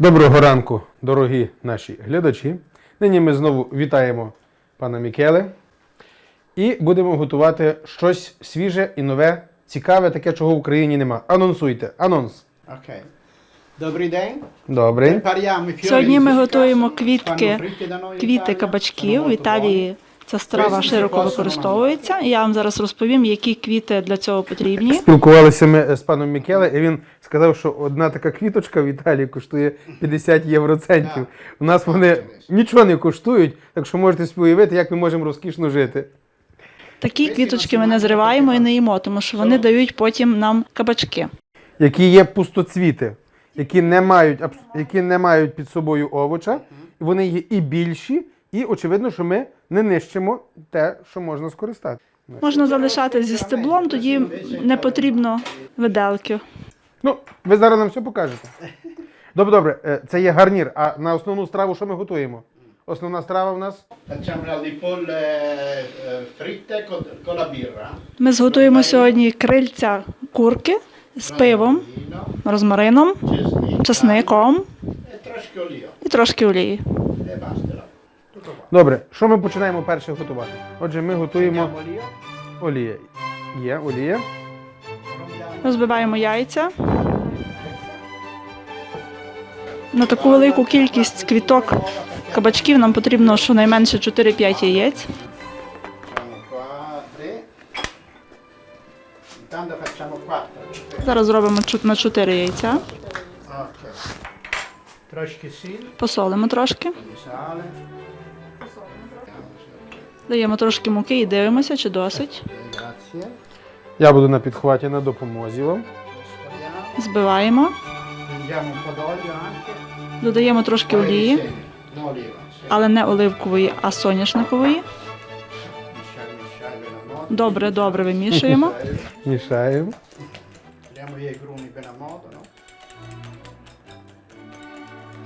Доброго ранку, дорогі наші глядачі. Нині ми знову вітаємо пана Мікеле і будемо готувати щось свіже і нове, цікаве, таке, чого в Україні нема. Анонсуйте. Анонс. Ok. Добрий день. Prepariamo Сьогодні ми готуємо квітки, квіти кабачків. В Італії ця страва широко використовується. Я вам зараз розповім, які квіти для цього потрібні. Спілкувалися ми з паном Мікеле, і він сказав, що одна така квіточка в Італії коштує 50 євроцентів. У нас вони нічого не коштують, так що можете уявити, як ми можемо розкішно жити. Такі квіточки ми не зриваємо і не їмо, тому що вони дають потім нам кабачки. які є пустоцвіти, які не мають, які не мають під собою овоча, вони є і більші, і очевидно, що ми не нищимо те, що можна скористати. Можна залишати зі стеблом, тоді не потрібно виделки. Ну, ви зараз нам все покажете. Добре, добре, е, це є гарнір. А на основну страву що ми готуємо? Основна страва в нас birra. Ми зготуємо сьогодні крильця курки з пивом, розмарином, олія. і трошки олії. Добре. Що ми починаємо перше готувати? Отже, ми готуємо olio, олія. Є олія. Розбиваємо яйця. На таку велику кількість квіток кабачків нам потрібно щонайменше 4-5 яєць. Зараз зробимо на 4 яйця. Трошки сіль, Посолимо трошки. Даємо трошки муки і дивимося, чи досить. Я буду на підхваті на допомозі вам. Збиваємо, додаємо трошки олії, але не оливкової, а соняшникової. Добре, добре вимішуємо. Мішаємо.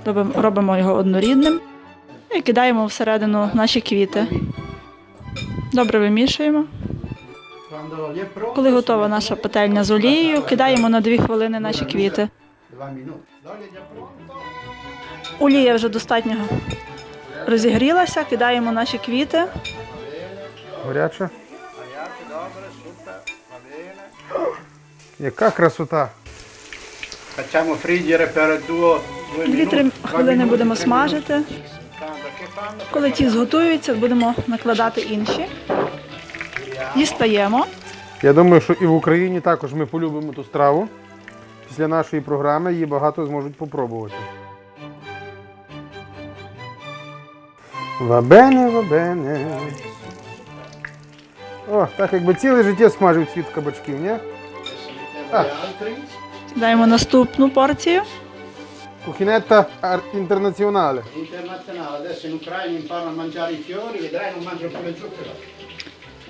Робимо, робимо його однорідним і кидаємо всередину наші квіти. Добре вимішуємо. Коли готова наша пательня з олією, кидаємо на 2 хвилини наші квіти. Олія вже достатньо розігрілася, кидаємо наші квіти. Bene. Яка красота! 2-3 хвилини будемо смажити. Коли ті зготуються, будемо накладати інші. Дістаємо. Я думаю, що і в Україні також ми полюбимо ту страву. Після нашої програми її багато зможуть попробувати. Вабене, вабене. О, так якби ціле життя смажив цвіт кабачків, ні? Altri. Кидаємо наступну порцію. Кухінетта ар- інтернаціонале. Internazionale, adesso in Ucraina imparano a mangiare i fiori, vedrai non mangiano più le zucchero.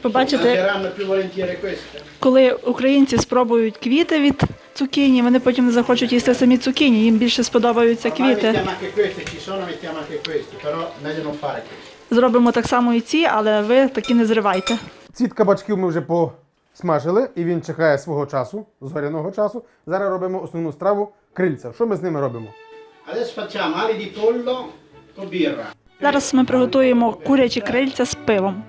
Побачите, Mangeranno più volentieri queste. коли українці спробують квіти від цукіні, вони потім не захочуть їсти самі цукіні, їм більше сподобаються Ormai квіти. mettiamo anche queste, ci sono mettiamo anche questi, però meglio non fare questo. Зробимо так само і ці, але ви такі не зривайте. Цвіт кабачків ми вже посмажили, і він чекає свого часу, зоряного часу. Зараз робимо основну страву крильця. Що ми з ними робимо? Adesso facciamo ali di pollo con birra. Зараз ми приготуємо курячі крильця з пивом.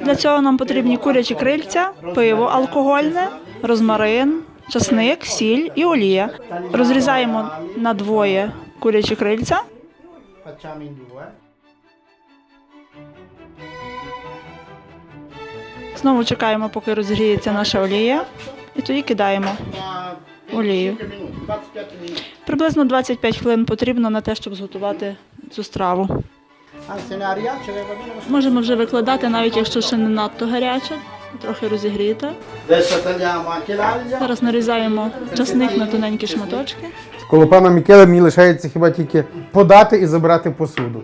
Для цього нам потрібні курячі крильця, пиво алкогольне, розмарин, часник, сіль і олія. Розрізаємо на двоє курячі крильця. Знову чекаємо, поки розгріється наша олія, і тоді кидаємо. Олію. 25 minuti, 25. Приблизно 25 хвилин потрібно на те, щоб зготувати цю страву. Можемо вже викладати, навіть якщо ще не надто гаряче, трохи розігріти. L'aglio. Зараз нарізаємо часник на тоненькі шматочки. Коло пана Мікеле мені лишається хіба тільки подати і забрати посуду.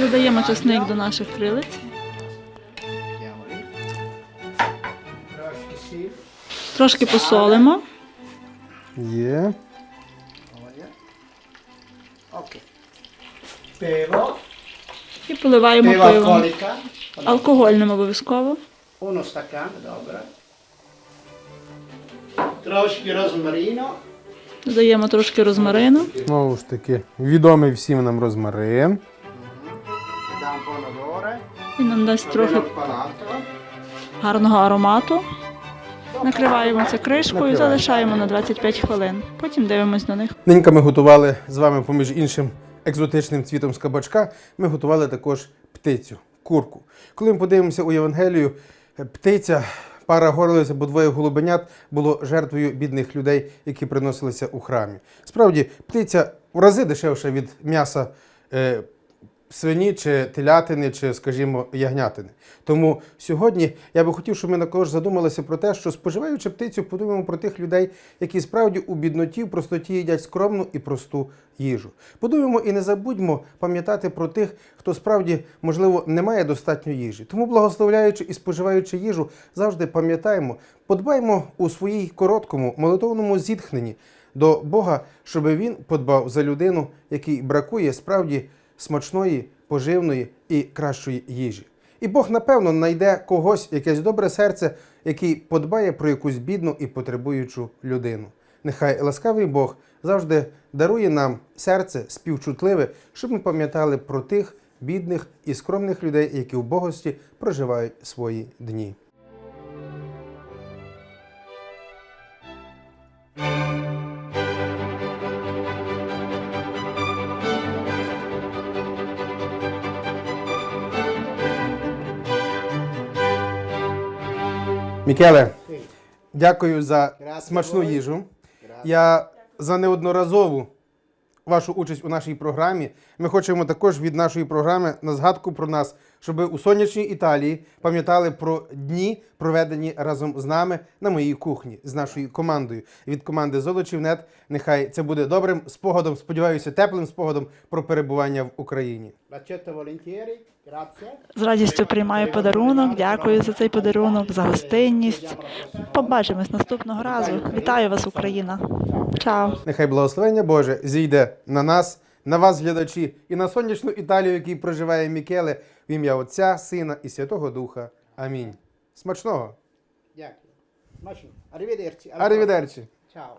Додаємо часник до наших крилиць. Трошки посолимо. Є. Ok. Pevo. І поливаємо Pevo пивом. Алкогольним обов'язково. Uno staccante, добре. Трошки розмарino. Додаємо трошки розмарину. Знову ж таки, відомий всім нам розмарин. Un. Він нам дасть трохи palato. гарного аромату. Накриваємо це кришкою залишаємо на 25 хвилин. Потім дивимось на них. Ненька ми готували з вами, поміж іншим екзотичним цвітом з кабачка, ми готували також птицю, курку. Коли ми подивимося у Євангелію, птиця, пара горлиця, бо двоє голубенят було жертвою бідних людей, які приносилися у храмі. Справді, птиця в рази дешевша від м'яса е, свині чи телятини, чи, скажімо, ягнятини. Тому сьогодні я би хотів, щоб ми також задумалися про те, що споживаючи птицю, подумаємо про тих людей, які справді у бідноті, в простоті їдять скромну і просту їжу. Подумаємо і не забудьмо пам'ятати про тих, хто справді, можливо, не має достатньо їжі. Тому, благословляючи і споживаючи їжу, завжди пам'ятаємо, подбаймо у своїй короткому молитовному зітхненні до Бога, щоб він подбав за людину, якій бракує справді смачної, поживної і кращої їжі. І Бог, напевно, знайде когось, якесь добре серце, який подбає про якусь бідну і потребуючу людину. Нехай ласкавий Бог завжди дарує нам серце співчутливе, щоб ми пам'ятали про тих бідних і скромних людей, які в богості проживають свої дні. Мікеле, дякую за смачну їжу. Я за неодноразову вашу участь у нашій програмі. Ми хочемо також від нашої програми на згадку про нас, щоб у сонячній Італії пам'ятали про дні, проведені разом з нами на моїй кухні з нашою командою. Від команди Золочівнет. Нехай це буде добрим спогадом, сподіваюся, теплим спогадом про перебування в Україні. З радістю приймаю подарунок. Дякую за цей подарунок, за гостинність. Побачимось наступного разу. Вітаю вас, Україна. Чао. Нехай благословення Боже зійде на нас, на вас, глядачі, і на сонячну Італію, в якій проживає Мікеле, в ім'я Отця, Сина і Святого Духа. Амінь. Смачного! Дякую. Смачно. Арівідерчі! prossima. Ciao.